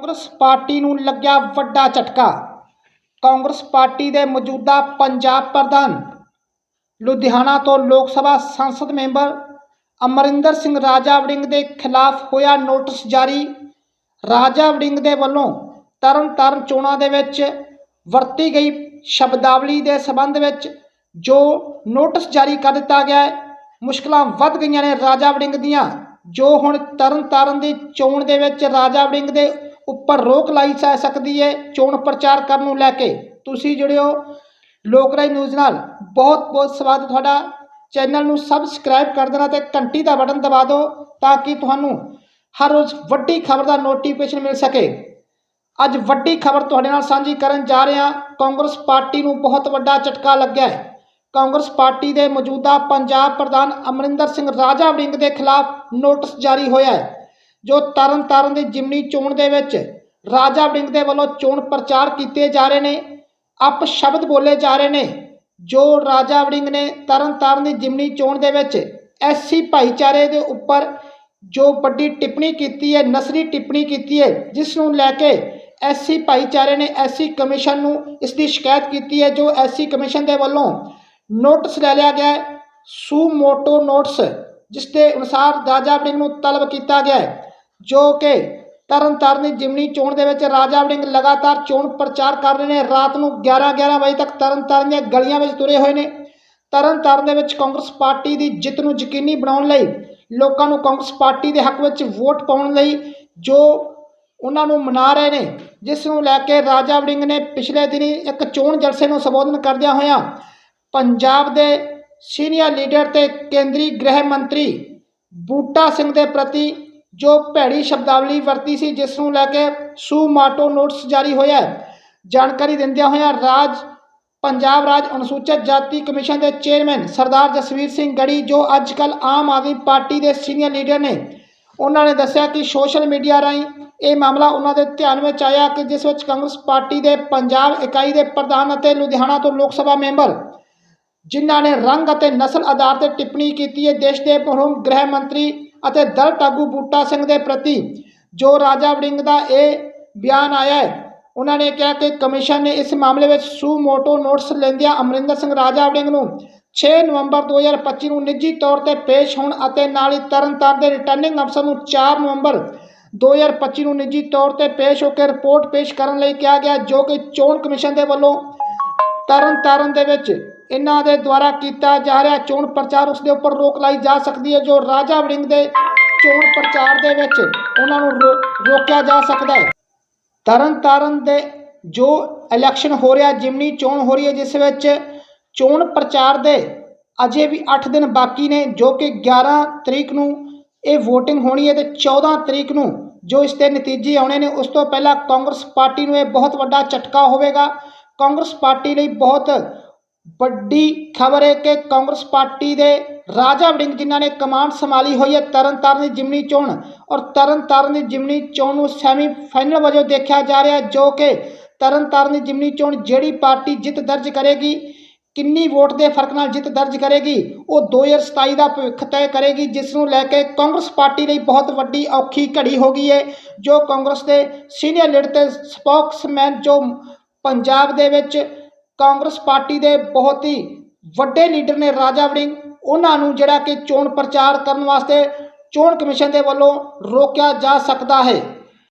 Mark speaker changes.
Speaker 1: Congress party ਨੂੰ ਲੱਗਿਆ ਵੱਡਾ ਝਟਕਾ। ਕਾਂਗਰਸ ਪਾਰਟੀ ਦੇ ਮੌਜੂਦਾ ਪੰਜਾਬ ਪ੍ਰਧਾਨ, ਲੁਧਿਆਣਾ ਤੋਂ ਲੋਕ ਸਭਾ ਸੰਸਦ ਮੈਂਬਰ ਅਮਰਿੰਦਰ ਸਿੰਘ ਰਾਜਾ ਵੜਿੰਗ ਦੇ ਖਿਲਾਫ ਹੋਇਆ ਨੋਟਿਸ ਜਾਰੀ। ਰਾਜਾ ਵੜਿੰਗ ਦੇ ਵੱਲੋਂ ਤਰਨਤਾਰਨ ਚੋਣਾਂ ਦੇ ਵਿੱਚ ਵਰਤੀ ਗਈ ਸ਼ਬਦਾਵਲੀ ਦੇ ਸਬੰਧ ਵਿੱਚ ਜੋ ਨੋਟਿਸ ਜਾਰੀ ਕਰ ਦਿੱਤਾ ਗਿਆ ਹੈ, ਮੁਸ਼ਕਲਾਂ ਵੱਧ ਗਈਆਂ ਨੇ ਰਾਜਾ ਵੜਿੰਗ ਦੀਆਂ। ਜੋ ਹੁਣ ਤਰਨਤਾਰਨ ਦੀ ਚੋਣ ਦੇ ਵਿੱਚ ਰਾਜਾ ਵੜਿੰਗ ਦੇ ਉੱਪਰ ਰੋਕ ਲਾਈ ਜਾ ਸਕਦੀ ਹੈ, ਚੋਣ ਪ੍ਰਚਾਰ ਕਰਨ ਨੂੰ ਲੈ ਕੇ। ਤੁਸੀਂ ਜਿਹੜੇ ਲੋਕ ਰਾਏ ਨਿਊਜ਼ ਨਾਲ। ਬਹੁਤ ਬਹੁਤ ਸਵਾਗਤ ਤੁਹਾਡਾ। ਚੈਨਲ ਨੂੰ ਸਬਸਕ੍ਰਾਈਬ ਕਰ ਦੇਣਾ ਤੇ ਘੰਟੀ ਦਾ ਬਟਨ ਦਬਾ ਦਿਓ ਤਾਂ ਕਿ ਤੁਹਾਨੂੰ ਹਰ ਰੋਜ਼ ਵੱਡੀ ਖਬਰ ਦਾ ਨੋਟੀਫਿਕੇਸ਼ਨ ਮਿਲ ਸਕੇ। ਅੱਜ ਵੱਡੀ ਖਬਰ ਤੁਹਾਡੇ ਨਾਲ ਸਾਂਝੀ ਕਰਨ ਜਾ ਰਹੇ। ਹਾਂ ਕਾਂਗਰਸ ਪਾਰਟੀ ਨੂੰ ਬਹੁਤ ਵੱਡਾ ਝਟਕਾ ਲੱਗਿਆ ਹੈ। ਕਾਂਗਰਸ ਪਾਰਟੀ ਦੇ ਮੌਜੂਦਾ ਪੰਜਾਬ ਪ੍ਰਧਾਨ ਅਮਰਿੰਦਰ ਸਿੰਘ ਰਾਜਾ ਵੜਿੰਗ ਦੇ ਖਿਲਾਫ ਨੋਟਿਸ ਜਾਰੀ ਹੋਇਆ ਹੈ। ਜੋ ਤਰਨ ਤਾਰਨ ਦੀ ਜਿਮਨੀ ਚੋਣ ਦੇ ਵਿੱਚ ਰਾਜਾ ਵੜਿੰਗ ਦੇ ਵੱਲੋਂ ਚੋਣ ਪ੍ਰਚਾਰ ਕੀਤੇ ਜਾ ਰਹੇ ਨੇ ਅਪ ਸ਼ਬਦ ਬੋਲੇ ਜਾ ਰਹੇ ਨੇ, ਜੋ ਰਾਜਾ ਵੜਿੰਗ ਨੇ ਤਰਨ ਤਾਰਨ ਦੀ ਜਿਮਨੀ ਚੋਣ ਦੇ ਵਿੱਚ ਐਸਸੀ ਭਾਈਚਾਰੇ ਦੇ ਉੱਪਰ ਜੋ ਵੱਡੀ ਟਿੱਪਣੀ ਕੀਤੀ ਹੈ ਨਸਲੀ ਟਿੱਪਣੀ ਕੀਤੀ ਹੈ ਜਿਸ ਨੂੰ ਲੈ ਕੇ ਐਸਸੀ ਭਾਈਚਾਰੇ ਨੇ ਐਸਸੀ ਕਮਿਸ਼ਨ ਨੂੰ ਇਸ ਦੀ ਸ਼ਿਕਾਇਤ ਕੀਤੀ ਹੈ, ਜੋ ਐਸਸੀ ਕਮਿਸ਼ਨ ਦੇ ਵੱਲੋਂ ਨੋਟਿਸ ਲੈ ਲਿਆ ਗਿਆ ਹੈ, ਸੂ ਮੋਟੋ ਨੋਟਿਸ, ਜਿਸ ਦੇ ਅਨੁਸਾਰ ਰਾਜਾ ਵੜਿੰਗ ਨੂੰ ਤਲਬ ਕੀਤਾ ਗਿਆ ਹੈ। ਜੋ ਕਿ ਤਰਨ ਤਾਰਨ ਦੀ ਜਿਮਨੀ ਚੋਣ ਦੇ ਵਿੱਚ ਰਾਜਾ ਵੜਿੰਗ ਲਗਾਤਾਰ ਚੋਣ ਪ੍ਰਚਾਰ ਕਰ ਰਹੇ ਨੇ। ਰਾਤ ਨੂੰ 11 11 ਵਜੇ ਤੱਕ ਤਰਨਤਾਰਨ ਦੀਆਂ ਗਲੀਆਂ ਵਿੱਚ ਤੁਰੇ ਹੋਏ ਨੇ। ਤਰਨ ਤਾਰਨ ਦੇ ਵਿੱਚ ਕਾਂਗਰਸ ਪਾਰਟੀ ਦੀ ਜਿੱਤ ਨੂੰ ਯਕੀਨੀ ਬਣਾਉਣ ਲਈ ਲੋਕਾਂ ਨੂੰ ਕਾਂਗਰਸ ਪਾਰਟੀ ਦੇ ਹੱਕ ਵਿੱਚ ਵੋਟ ਪਾਉਣ ਲਈ ਜੋ ਉਹਨਾਂ ਨੂੰ ਮਨਾ ਰਹੇ ਨੇ, ਜਿਸ ਨੂੰ ਲੈ ਕੇ ਰਾਜਾ ਵੜਿੰਗ ਨੇ ਪਿਛਲੇ ਦਿਨੀ ਇੱਕ ਚੋਣ ਜਲਸੇ ਨੂੰ ਸੰਬੋਧਨ ਕਰਦਿਆਂ ਹੋਇਆਂ ਪੰਜਾਬ ਦੇ ਸੀਨੀਅਰ ਲੀਡਰ ਤੇ ਕੇਂਦਰੀ ਗ੍ਰਹਿ ਮੰਤਰੀ ਬੂਟਾ ਸਿੰਘ ਦੇ ਪ੍ਰਤੀ ਜੋ ਭੈੜੀ ਸ਼ਬਦਾਵਲੀ ਵਰਤੀ ਸੀ, ਜਿਸ ਨੂੰ ਲੈ ਕੇ ਸੂ ਮਾਟੋ ਨੋਟਿਸ ਜਾਰੀ ਹੋਇਆ ਜਾਣਕਾਰੀ ਦਿੰਦਿਆਂ ਹੋਇਆਂ ਰਾਜ, ਪੰਜਾਬ ਰਾਜ ਅਨੁਸੂਚਿਤ ਜਾਤੀ ਕਮਿਸ਼ਨ ਦੇ ਚੇਅਰਮੈਨ ਸਰਦਾਰ ਜਸਵੀਰ ਸਿੰਘ ਗੜੀ, ਜੋ ਅੱਜ ਕੱਲ ਆਮ ਆਦਮੀ ਪਾਰਟੀ ਦੇ ਸੀਨੀਅਰ ਲੀਡਰ ਨੇ, ਉਹਨਾਂ ਨੇ ਦੱਸਿਆ ਕਿ ਸੋਸ਼ਲ ਮੀਡੀਆ ਰਾਹੀਂ ਇਹ ਮਾਮਲਾ ਉਹਨਾਂ ਦੇ ਧਿਆਨ ਵਿੱਚ ਆਇਆ ਕਿ ਜਿਸ ਵਿੱਚ ਕਾਂਗਰਸ ਪਾਰਟੀ ਦੇ ਪੰਜਾਬ ਇਕਾਈ ਦੇ ਪ੍ਰਧਾਨ ਅਤੇ ਲੁਧਿਆਣਾ ਤੋਂ ਲੋਕ ਸਭਾ ਮੈਂਬਰ, ਜਿਨ੍ਹਾਂ ਨੇ ਰੰਗ ਅਤੇ ਨਸਲ ਆਧਾਰ ਤੇ ਟਿੱਪਣੀ ਕੀਤੀ ਹੈ, ਦੇਸ਼ ਦੇ ਮਰਹੂਮ ਗ੍ਰਹਿ ਮੰਤਰੀ ਅਤੇ ਦਲ ਆਗੂ ਬੂਟਾ ਸਿੰਘ ਦੇ ਪ੍ਰਤੀ ਜੋ ਰਾਜਾ ਵੜਿੰਗ ਦਾ ਇਹ ਬਿਆਨ ਆਇਆ ਹੈ, ਉਹਨਾਂ ਨੇ ਕਿਹਾ ਕਿ ਕਮਿਸ਼ਨ ਨੇ ਇਸ ਮਾਮਲੇ ਵਿੱਚ ਸੂ ਮੋਟੋ ਨੋਟਿਸ ਲੈਂਦਿਆਂ ਅਮਰਿੰਦਰ ਸਿੰਘ ਰਾਜਾ ਵੜਿੰਗ ਨੂੰ 6 ਨਵੰਬਰ 2025 ਨੂੰ ਨਿੱਜੀ ਤੌਰ ਤੇ ਪੇਸ਼ ਹੋਣ ਅਤੇ ਨਾਲ ਹੀ ਤਰਨਤਾਰਨ ਦੇ ਰਿਟਰਨਿੰਗ ਅਫਸਰ ਨੂੰ 4 ਨਵੰਬਰ 2025 ਨੂੰ ਨਿੱਜੀ ਤੌਰ ਤੇ ਪੇਸ਼ ਹੋ ਕੇ ਰਿਪੋਰਟ ਪੇਸ਼ ਕਰਨ ਲਈ ਕਿਹਾ ਗਿਆ, ਜੋ ਕਿ ਚੋਣ ਕਮਿਸ਼ਨ ਦੇ ਵੱਲੋਂ ਤਰਨਤਾਰਨ ਦੇ ਵਿੱਚ ਇਹਨਾਂ ਦੇ ਦੁਆਰਾ ਕੀਤਾ ਜਾ ਰਿਹਾ ਚੋਣ ਪ੍ਰਚਾਰ ਉਸ ਦੇ ਉੱਪਰ ਰੋਕ ਲਾਈ ਜਾ ਸਕਦੀ ਹੈ, ਜੋ ਰਾਜਾ ਵੜਿੰਗ ਦੇ ਚੋਣ ਪ੍ਰਚਾਰ ਦੇ ਵਿੱਚ ਉਹਨਾਂ ਨੂੰ ਰੋ- ਰੋਕਿਆ ਜਾ ਸਕਦਾ ਹੈ। ਤਰਨਤਾਰਨ ਦੇ ਜੋ ਇਲੈਕਸ਼ਨ ਹੋ ਰਿਹਾ, ਜਿਮਨੀ ਚੋਣ ਹੋ ਰਹੀ ਹੈ, ਜਿਸ ਵਿੱਚ ਚੋਣ ਪ੍ਰਚਾਰ ਦੇ ਅਜੇ ਵੀ 8 ਦਿਨ ਬਾਕੀ ਨੇ, ਜੋ ਕਿ 11 ਤਰੀਕ ਨੂੰ ਇਹ VOTING ਹੋਣੀ ਹੈ ਤੇ 14 ਤਰੀਕ ਨੂੰ ਜੋ ਇਸ ਦੇ ਨਤੀਜੇ ਆਉਣੇ ਨੇ, ਉਸ ਤੋਂ ਪਹਿਲਾਂ ਕਾਂਗਰਸ ਪਾਰਟੀ ਨੂੰ ਇਹ ਬਹੁਤ ਵੱਡਾ ਝਟਕਾ ਹੋਵੇਗਾ। ਕਾਂਗਰਸ ਪਾਰਟੀ ਲਈ ਬਹੁਤ ਵੱਡੀ ਖਬਰ ਹੈ ਕਿ ਕਾਂਗਰਸ ਪਾਰਟੀ ਦੇ ਰਾਜਾ ਵੜਿੰਗ ਜਿਨ੍ਹਾਂ ਨੇ ਕਮਾਂਡ ਸੰਭਾਲੀ ਹੋਈ ਹੈ ਤਰਨਤਾਰਨ ਦੀ ਜਿਮਨੀ ਚੋਣ ਔਰ ਤਰਨਤਾਰਨ ਦੀ ਜਿਮਨੀ ਚੋਣ ਨੂੰ ਸੈਮੀ ਫਾਈਨਲ ਵਜੋਂ ਦੇਖਿਆ ਜਾ ਰਿਹਾ ਜੋ ਕਿ ਤਰਨਤਾਰਨ ਦੀ ਜਿਮਨੀ ਚੋਣ ਜਿਹੜੀ ਪਾਰਟੀ ਜਿੱਤ ਦਰਜ ਕਰੇਗੀ, ਕਿੰਨੀ ਵੋਟ ਦੇ ਫ਼ਰਕ ਨਾਲ ਜਿੱਤ ਦਰਜ ਕਰੇਗੀ, ਉਹ 2027 ਦਾ ਭਵਿੱਖ ਤੈਅ ਕਰੇਗੀ, ਜਿਸ ਨੂੰ ਲੈ ਕੇ ਕਾਂਗਰਸ ਪਾਰਟੀ ਲਈ ਬਹੁਤ ਵੱਡੀ ਔਖੀ ਘੜੀ ਹੋ ਗਈ ਹੈ, ਜੋ ਕਾਂਗਰਸ ਦੇ ਸੀਨੀਅਰ ਲੀਡਰ ਤੇ ਸਪੋਕਸਮੈਨ ਜੋ ਪੰਜਾਬ ਦੇ ਵਿੱਚ ਕਾਂਗਰਸ ਪਾਰਟੀ ਦੇ ਬਹੁਤ ਹੀ ਵੱਡੇ ਲੀਡਰ ਨੇ ਰਾਜਾ ਵੜਿੰਗ। ਉਹਨਾਂ ਨੂੰ ਜਿਹੜਾ ਕਿ ਚੋਣ ਪ੍ਰਚਾਰ ਕਰਨ ਵਾਸਤੇ ਚੋਣ ਕਮਿਸ਼ਨ ਦੇ ਵੱਲੋਂ ਰੋਕਿਆ ਜਾ ਸਕਦਾ ਹੈ।